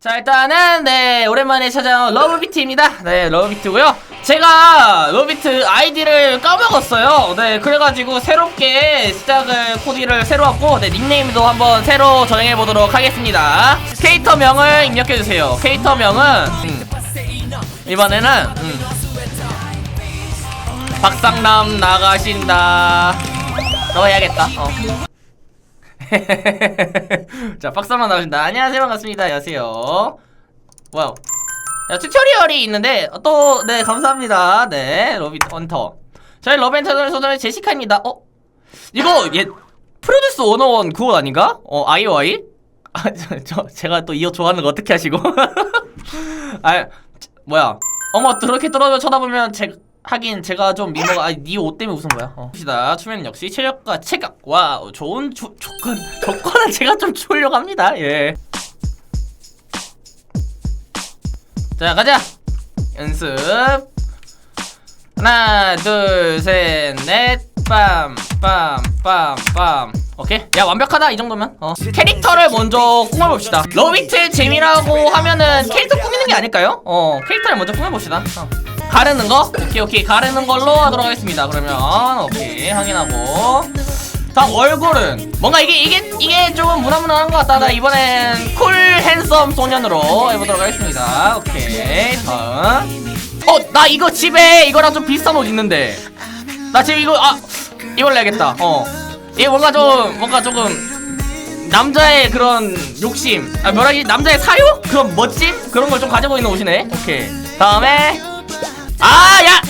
자 일단은 네 오랜만에 찾아온 러브비트입니다. 네 러브비트고요. 제가 러브비트 아이디를 까먹었어요. 네 그래가지고 새롭게 시작을 코디를 새로 왔고 네 닉네임도 한번 새로 정해보도록 하겠습니다. 캐릭터명을 입력해주세요. 캐릭터명은 음, 이번에는 음, 박상남 나가신다. 너 해야겠다. 어. 자, 박사만 나오신다. 안녕하세요. 반갑습니다. 안녕하세요. 와우. 자, 튜토리얼이 있는데, 어, 또, 네, 감사합니다. 네, 러비 헌터. 저희 러벤터널 소장의 제시카입니다. 어? 이거, 얘, 프로듀스 101 그거 아닌가? 어, 아이오아이? 아, 저, 저, 제가 또 이어 좋아하는 거 어떻게 하시고? 아, 저, 뭐야. 어머, 그렇게 떨어져 쳐다보면 제, 하긴 제가 좀 미모가 아니 니옷 때문에 웃은 거야. 어. 봅시다. 추면 역시 체력과. 와우 좋은 조, 조건 조건은 제가 좀 주려고 합니다. 예. 자 가자. 연습. 하나 둘셋넷 빰빰빰빰 오케이 야 완벽하다 이 정도면 어 캐릭터를 먼저 꾸며봅시다 러비트 재미라고 하면은 캐릭터 꾸미는 게 아닐까요? 어 캐릭터를 먼저 꾸며봅시다 어. 가르는 거? 오케이 오케이. 가르는 걸로 하도록 하겠습니다. 그러면 오케이. 확인하고. 다음 얼굴은? 뭔가 이게 이게 이게 조금 무난무난한 것 같다. 나 이번엔 쿨 핸섬 소년으로 해보도록 하겠습니다. 오케이. 다음. 어나 이거 집에 이거랑 좀 비슷한 옷 있는데. 나 지금 이거 아 이걸 내야겠다. 어. 이게 뭔가 좀 뭔가 조금 남자의 그런 욕심. 아 뭐라지 남자의 사유 그런 멋짐 그런 걸 좀 가지고 있는 옷이네. 오케이. 다음에 아야야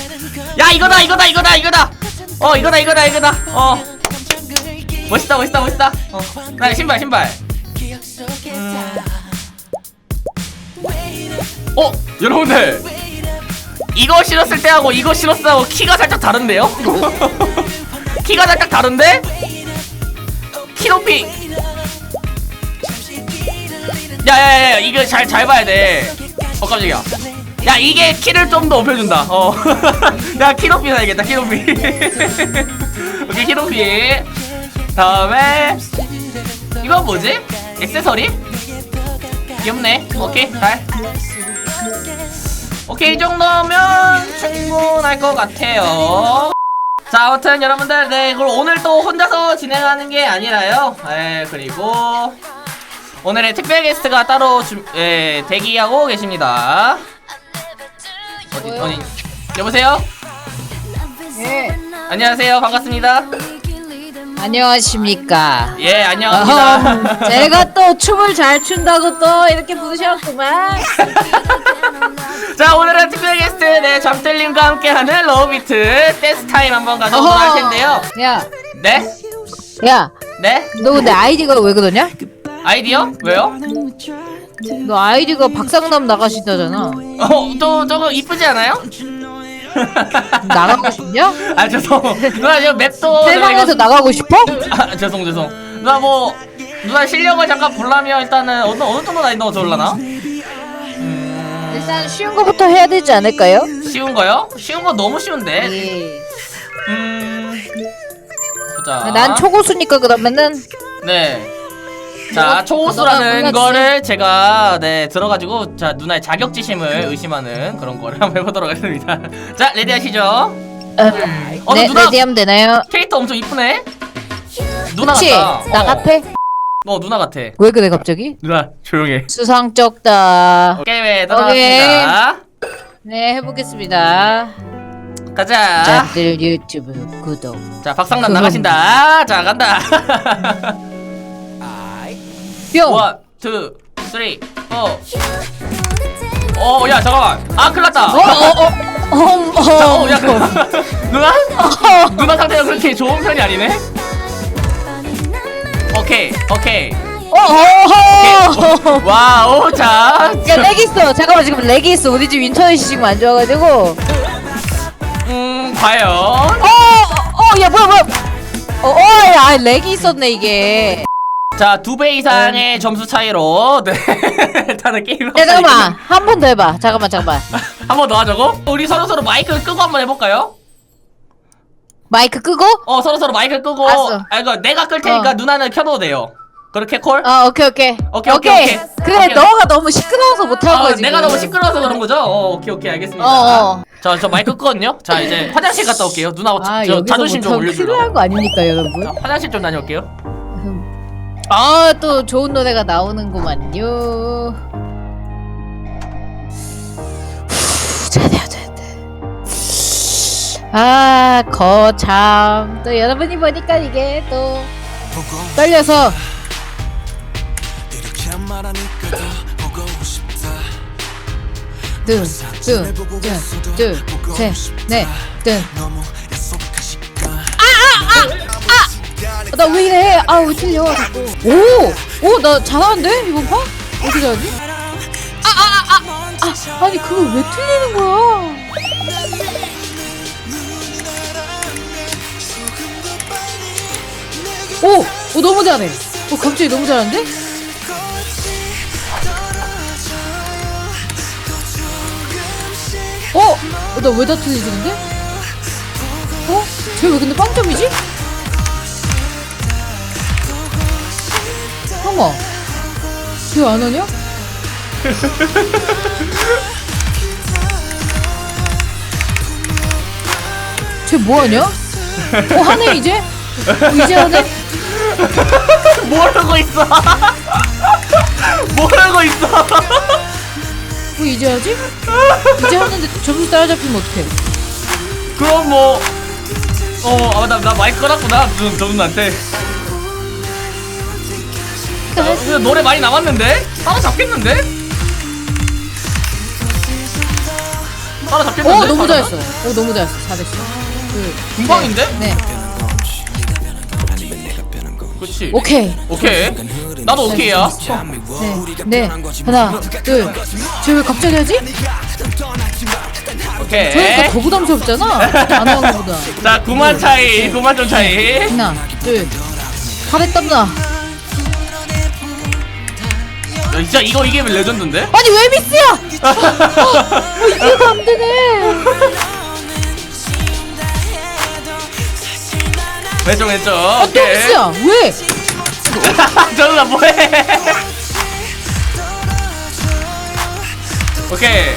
야, 이거다 이거다 이거다 이거다. 어 이거다 이거다 이거다. 어. 멋있다 멋있다 멋있다. 어 나 신발 신발. 음. 어 여러분들. 이거 신었을 때하고 이거 신었을 때하고 키가 살짝 다른데요? 키가 살짝 다른데? 키 높이. 야야야 이거 잘 잘 봐야 돼 어 깜짝이야 야 이게 키를 좀 더 높여준다. 어 야키 높이 사야겠다 키 높이. 오케이 키 높이. 다음에 이건 뭐지? 액세서리? 귀엽네. 오케이 잘. 오케이 이 정도면 충분할 것 같아요. 자 아무튼 여러분들 네 그걸 오늘 또 혼자서 진행하는 게 아니라요. 네 그리고 오늘의 특별 게스트가 따로 주, 예, 대기하고 계십니다 어디 어디 여보세요 예. 안녕하세요 반갑습니다 안녕하십니까. 예 안녕합니다 어흠, 제가 또 춤을 잘 춘다고 또 이렇게 부르셨구만. 자 오늘의 특별 게스트 네 잠들님과 함께하는 러비트 댄스 타임 한번 가져보도록 할 텐데요 야, 네? 야, 네? 너 근데 아이디가 왜 그러냐? 아이디어? 왜요? 너 아이디가 박상남 나가신다잖아. 어, 또 저거 이쁘지 않아요? 나가고 싶냐? 아 죄송. 누나 지금 맵도 세상에서 나가고 싶어? 아 죄송 죄송. 누나 뭐 누나 실력을 잠깐 보려면 일단은 어느 어느 정도 나이 넣어 줄라나? 음, 일단 쉬운 거부터 해야 되지 않을까요? 쉬운 거요? 쉬운 거 너무 쉬운데. 예. 음, 보자. 난 초고수니까 그러면은 네. 자, 초고수라는 너가 거를 제가 네 들어가지고 자 누나의 자격지심을 의심하는 그런 거를 한번 해보도록 하겠습니다. 자, 레디 하시죠. 음, 어, 네, 누나- 레디하면 되나요? 캐릭터 엄청 이쁘네. 누나 그치? 같다. 나 어. 같아? 어, 누나 같아. 왜 그래 갑자기? 누나 조용해. 수상쩍다. 게임에 들어갔습니다. 네 해보겠습니다. 가자. 짭들 유튜브 구독. 자, 박상남 나가신다. 자, 간다. 뿅. 원, 투, 쓰리, 포. 어, 야, 잠깐만. 아, 큰일 났다. 어 어어. 자, 어, 어, 야, 그, 누나? 누나 상태가 그렇게 좋은 편이 아니네? 오케이, 오케이. 어 어 어. 와우, 자. 야, 렉 있어. 잠깐만, 지금 렉이 있어. 우리 집 인터넷이 지금 안 좋아가지고. 음, 과연. 어, 어, 야, 뭐야, 뭐야. 어, 어, 야, 렉이 있었네, 이게. 자, 두 배 이상의 점수 차이로, 네. 일단은 게임 야, 잠깐만. 한 번 더 해봐. 잠깐만, 잠깐만. 한번 더 하자고? 우리 서로 서로 마이크 끄고 한번 해 볼까요? 마이크 끄고? 어, 서로 서로 마이크 끄고. 알았어. 아, 이거 내가 끌 테니까 어. 누나는 켜둬도 돼요. 그렇게 콜? 아 오케이 오케이 오케이, 오케이, 오케이. 그래 오케이. 너가 너무 시끄러워서 못할 아, 거야 지금 내가 너무 시끄러워서 그런 거죠? 어, 오케이 오케이 알겠습니다. 어어 저, 저 마이크 끄거든요. 자 이제 화장실 갔다 올게요. 누나 아저 여기서 자존심 좀 못하면 큰일 올려주려. 날거 아닙니까 여러분 자, 화장실 좀 다녀올게요. 아 또 좋은 노래가 나오는구만요. 잘해야 되는데 아 거참. 또 여러분이 보니까 이게 또 떨려서. 이렇게 말하니까 더 보고 싶다 뚱뚱뚱뚱셋넷뚱 나 왜 이래 아 왜 틀려 자꾸 오 오 나 잘하는데 이번 판 어떻게 잘하지 아 아 아 아 아, 아니 그걸 왜 틀리는 거야 오! 오 너무 잘해 오 갑자기 너무 잘하는데? 어? 나왜 다 틀리지는데? 어? 쟤 왜 근데 빵점이지? 어머 쟤안 하냐? 쟤 뭐하냐? 어 하네 이제? 어, 이제 하네? 모르고 있어. 모르고 있어. 뭐 이제 하지? 이제 하는데 점수 따라잡히면 어떡해 그럼 뭐. 어, 아, 나, 나 마이크 꺼놨구나. 저, 저 누나한테. 어, 근데 노래 많이 남았는데? 따라 잡겠는데? 따라 잡겠는데? 어 너무 따라가? 잘했어 어 너무 잘했어 잘했어 그, 금방인데? 네 그렇지. 오케이 오케이. 나도 오케이야. 네, 네. 하나, 둘. 쟤왜 갑자기 하지? 오케이. 저니까 더 부담스럽잖아. 안 하는 거보다. 자, 9만 차이, 9만 점 차이. 하나, 둘. 잘했답니다. 야, 진짜 이거 이기면 레전드인데? 아니 왜 미스야? 어, 이해가 안 되네. 왼쪽 왼쪽. 아, 또 오케이. 미스야. 왜? 저누나 뭐해? 오케이.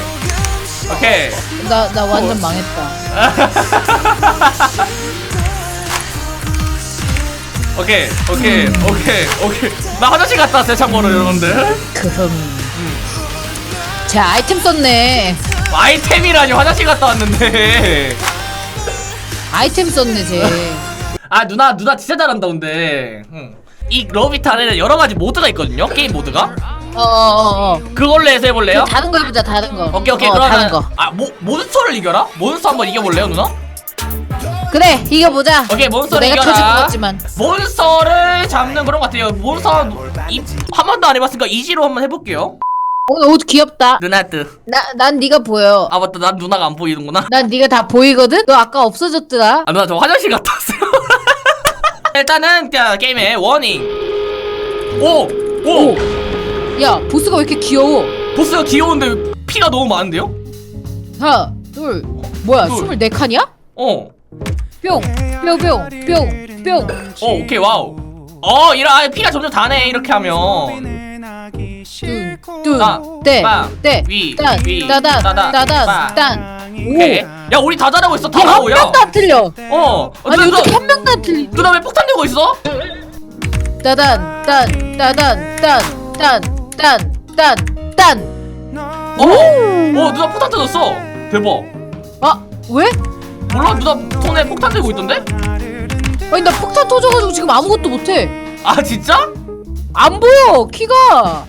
오케이. 나 나 완전 망했다. 오케이. 오케이. 오케이. 오케이. 나 화장실 갔다 왔어요, 참고로 여러분들. 그흠. 제 아이템 썼네. 아이템이라니 화장실 갔다 왔는데. 아이템 썼네 쟤. 아, 누나 누나 진짜 잘한다 근데. 응. 이 러비트 안에는 여러 가지 모드가 있거든요. 게임 모드가. 어어어 어. 그걸로 해서 해볼래요? 다른 거 해보자 다른 거. 오케이 오케이 어, 그러면 다른 거. 아 모, 몬스터를 이겨라? 몬스터 한번 이겨볼래요 누나? 그래 이겨보자. 오케이 몬스터를 내가 이겨라 같지만. 몬스터를 잡는 그런 것 같아요 몬스터 이, 한 번도 안 해봤으니까 이지로 한번 해볼게요 오늘 옷 귀엽다. 누나트 나난 네가 보여. 아 맞다 난 누나가 안 보이는구나 난 네가 다 보이거든. 너 아까 없어졌더라. 아 누나 저 화장실 갔다 왔어요 일단은 자, 게임의 워닝 오! 오! 야 보스가 왜 이렇게 귀여워? 보스가 귀여운데 피가 너무 많은데요? 하나 둘 뭐야 둘. 스물네 칸이야? 어 뿅 뿅 뿅 뿅뿅 어, 오케이 와우 어 이런 아 피가 점점 다네 이렇게 하면 빵, 네, 위, 딴, 위, 따단, 따단, 따단, 빵. 딴. 오케이 야 우리 다 잘하고 있어 다 야, 한 나오야 명도 안 틀려. 어 아니, 누나, 어떻게 한 명도 안 틀리? 누나 왜 폭탄 들고 있어? 따단, 딴, 따단, 딴, 딴, 딴, 딴, 딴. 어, 어 누나 폭탄 터졌어 대박 아, 왜? 몰라 누나 손에 폭탄 들고 있던데? 아니, 나 폭탄 터져가지고 지금 아무것도 못해. 아 진짜? 안 보여, 키가.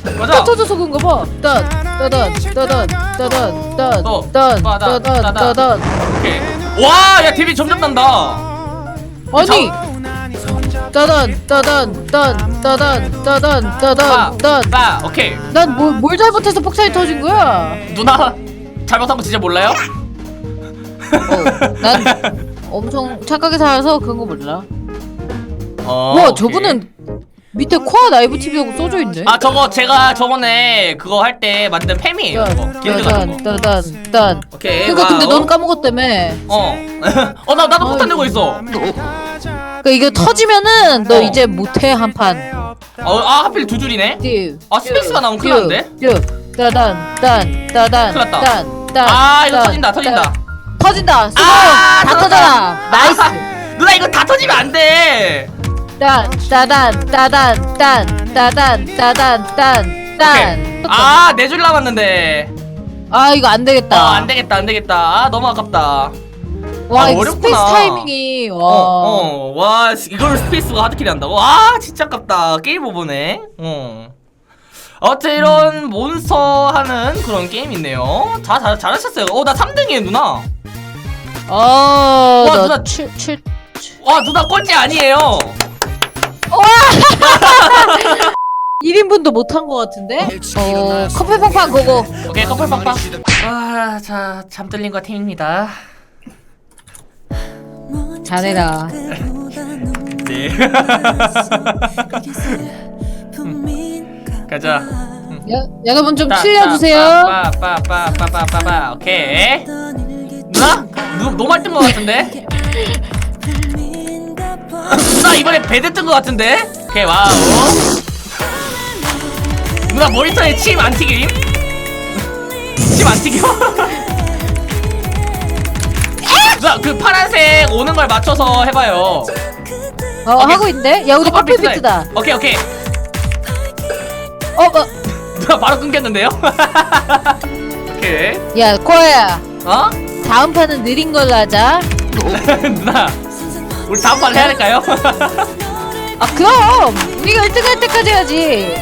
맞아. 폭탄 터져서 그런가 봐. 딴, 따단, 따단, 따단, 딴, 따단, 따단, 따단. 따단. 오케이 와야 데뷔 점점 난다 아니! 따단, 따단, 딴, 따단, 따단, 따단, 딴. 빠 오케이 난 뭘, 뭘 잘못해서 폭탄이 터진 거야? 누나 잘못한 거 진짜 몰라요? 어, 난 엄청 착하게 살아서 그런 거 몰라. 어, 와, 오케이. 저분은 밑에 코아 라이브 TV라고 써져 있네. 아 저거 제가 저번에 그거 할 때 만든 팸이에요 그거 길드 같은 거 따단, 따단, 딴. 오케이 그러니까 근데 와우. 넌 까먹었다며. 어. 어, 나, 나도 폭탄 들고 있어. 그러니까 이거 터지면은 너 어. 이제 못해 한 판. 어, 아 하필 두 줄이네 듀. 아, 스페이스가 나오면 큰일 났는데? 듀. 따단 딴 따단 큰일 났다. 딴 딴. 아 이거 딴, 터진다 터진다 딴. 터진다. 수고. 아, 다. 터져라. 나이스. 누나 이거 다 터지면 안 돼 딴 따단 따단 딴 따단 따단 딴 딴. 아 네 줄 남았는데 아 이거 안 되겠다. 아 안 되겠다 안 되겠다 아 너무 아깝다 와 아, 이거 어렵구나. 스페이스 타이밍이 와. 어 어 와 이걸 스페이스가 하드킬이 한다고? 아 진짜 아깝다 게임 오버네 어 어째 이런 몬스터 하는 그런 게임 있네요 자, 잘, 잘하셨어요 어 나 3등이에요 누나 어. 와, 너 누나. 출, 출. 와 누나 꼴찌 아니에요 1인분도 못한 것 같은데? 어, 커피 팡팡 그거. 오케이 커플 빵빵 아 자 잠들린 거 팀입니다 잘해라. 네 가자 여, 여러분 좀 따, 틀려주세요. 따, 빠, 빠, 빠, 빠, 빠, 빠, 빠. 오케이 누나? 누, 노말 뜬거 같은데? 누나 이번에 배드 뜬거 같은데? 오케이 와우 누나 모니터에 침 안 튀김? 침 안 튀겨? 누나 그 파란색 오는 걸 맞춰서 해봐요 어, 하고 있는데? 야, 우리 커피 비트다. 비트다. 오케이 오케이 어, 뭐. 누나 바로 끊겼는데요? 오케이 야, 코아야. 어? 다음 판은 느린 걸로 하자. 누나 우리 다음 판 해야 될까요? 아, 그럼! 우리가 1등 할 때까지 해야지.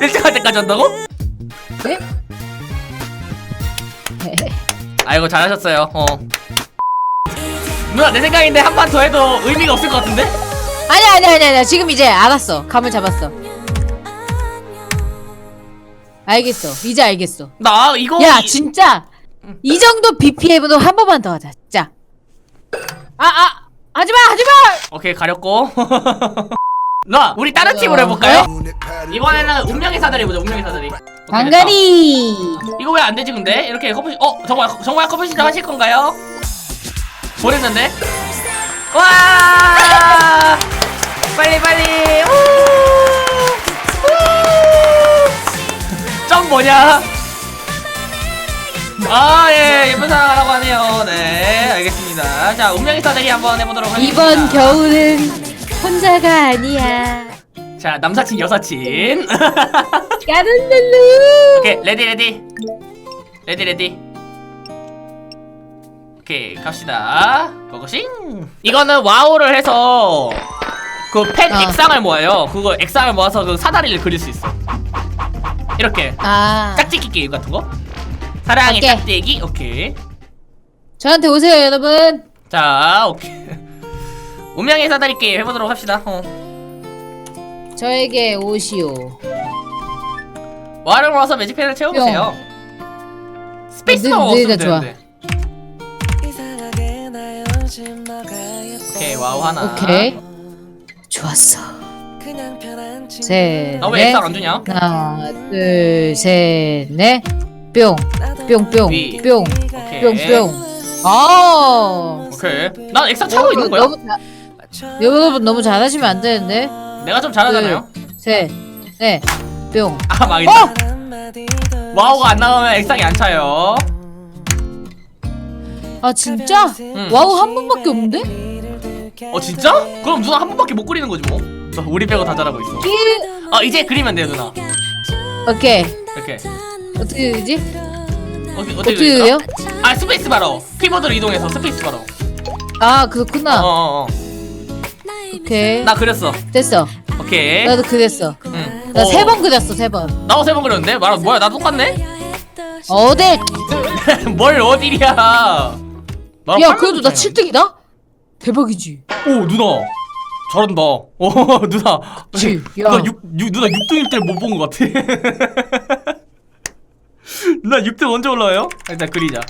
일찍 할 때까지 한다고? 네? 아이고 잘하셨어요 어 누나 내 생각인데 한 판 더 해도 의미가 없을 것 같은데? 아니, 아니, 아니, 아니. 지금 이제 알았어. 감을 잡았어. 알겠어. 이제 알겠어. 나 이거 야, 어, 이- 진짜! 이 정도 BPM으로 한 번만 더 하자. 자. 아, 아! 하지마! 하지마! 오케이 가렸고 누나 우리 다른 어, 팀으로 해볼까요? 이번에는 운명의 사다리 보자 운명의 사다리 오케이. 방가리! 이거 왜 안 되지 근데? 이렇게 커플 어 정말 정말 커플 신청 하실 건가요? 보냈는데 와 빨리 빨리 점 뭐냐? 아 예 예쁜 사랑하라고 하네요. 네 알겠습니다. 자 운명의 사다리 한번 해보도록 하겠습니다. 이번 겨울은 혼자가 아니야. 자 남사친 여사친. 까르르르! 오케이 레디 레디 레디 레디 오케이 갑시다 고고싱 이거는 와우를 해서 그 펜 어. 액상을 모아요 그거 액상을 모아서 그 사다리를 그릴 수 있어 이렇게 아. 짝짓기 게임 같은 거 사랑의 오케이. 짝대기 오케이 저한테 오세요, 여러분. 자 오케이 운명의 사다리 게임 해보도록 합시다 어. 저에게 오시오. 와를 모아서 매직펜을 채워보세요 스페이스만 늘- 없으면 늘다 좋아. 되는데 오케이 와우 하나 오케이. 좋았어. 셋. 나 왜 넷. 액상 안 주냐? 하나, 둘, 셋, 넷. 뿅. 뿅, 뿅. 위. 뿅. 오케이 뿅, 뿅. 아. 오케이 난 액상 차고 있는 거야 너무 자, 여러분 너무 잘하시면 안 되는데. 내가 좀 잘하잖아요 셋, 넷, 뿅. 아 망했다 와우가 안 나오면 액상이 안 차요 아 진짜? 응. 와우 한 번밖에 없는데? 어 진짜? 그럼 누나 한 번밖에 못 그리는 거지 뭐너 우리 빼고 다 잘하고 있어 일. 어 이제 그리면 돼요 누나 오케이. 이렇게 어떻게 되지? 어떻게 어떻게 그릴까? 돼요? 아 스페이스 바로 키보드로 이동해서 스페이스 바로 아 그렇구나. 어어어 오케이. 나 그렸어 됐어. 오케이 나도 그랬어. 응. 나 어. 세 번 그렸어 세 번. 나도 세 번 그렸는데? 말 뭐야 나 똑같네? 어딜? 뭘 어딜이야 나랑 야팔 그래도 나 차이나. 7등이다? 대박이지. 오 누나 잘한다 오 누나 그치, 야. 누나 6, 누나 6등일 때 못 본 것 같아 누나 6등 언제 올라와요? 일단 그리자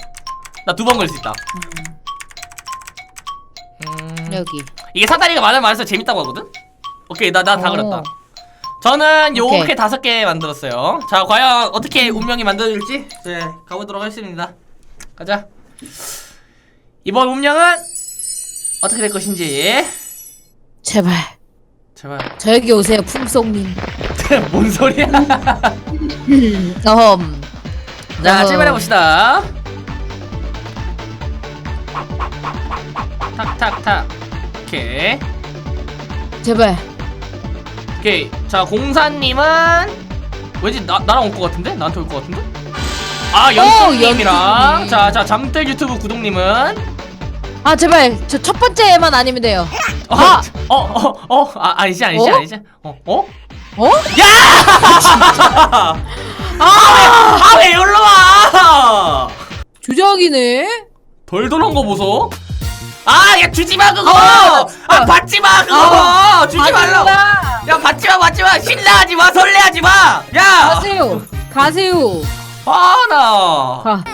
나 두번 그릴 수 있다 음, 여기. 이게 사다리가 많으면 많을수록 재밌다고 하거든? 오케이 나 나 다 어. 그렸다 저는 오케이. 요렇게 다섯 개 만들었어요 자 과연 어떻게 운명이 만들어질지 네 가보도록 하겠습니다 가자 이번 운명은 어떻게 될 것인지. 제발. 제발. 저에게 오세요 품속님 뭔 소리야? 음, 어흠. 자 어허. 출발해 봅시다. 탁탁탁. 오케이. 제발. 오케이. 자 공사님은 왠지 나, 나랑 올 것 같은데? 나한테 올 것 같은데? 아 연수님이랑. 연수님. 자자 잠들 유튜브 구독님은 아 제발 저 첫 번째만 아니면 돼요 어, 아! 어, 어, 어, 아, 아니지, 아니지, 어? 아니지. 어, 어? 어? 아, 왜 여기로 와? 주작이네 돌돌한 거 보소. 아, 야, 주지 마, 그거! 아, 아, 받지 마, 그거! 아, 주지 말라고! 야, 받지 마, 받지 마! 신나하지 마, 설레하지 마! 야! 가세요 가세요 아, 나! 가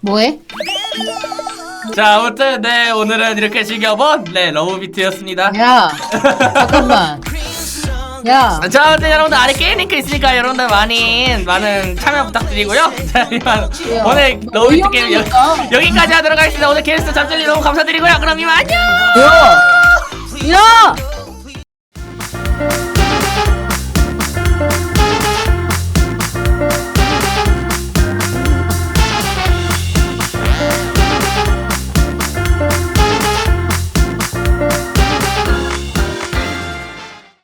뭐해? 자, 아무튼, 네, 오늘은 이렇게 즐겨본, 네, 러브비트였습니다. 야 잠깐만 야 자, 아무튼 여러분들 아래 게임 링크 있으니까 여러분들 많이 많은 참여 부탁드리고요. 자, 이만 야, 오늘 너 러브비트 게임 여. 여기까지 하도록 하겠습니다. 오늘 게스트 잠들리 너무 감사드리고요. 그럼 이만 안녕! 야! 야!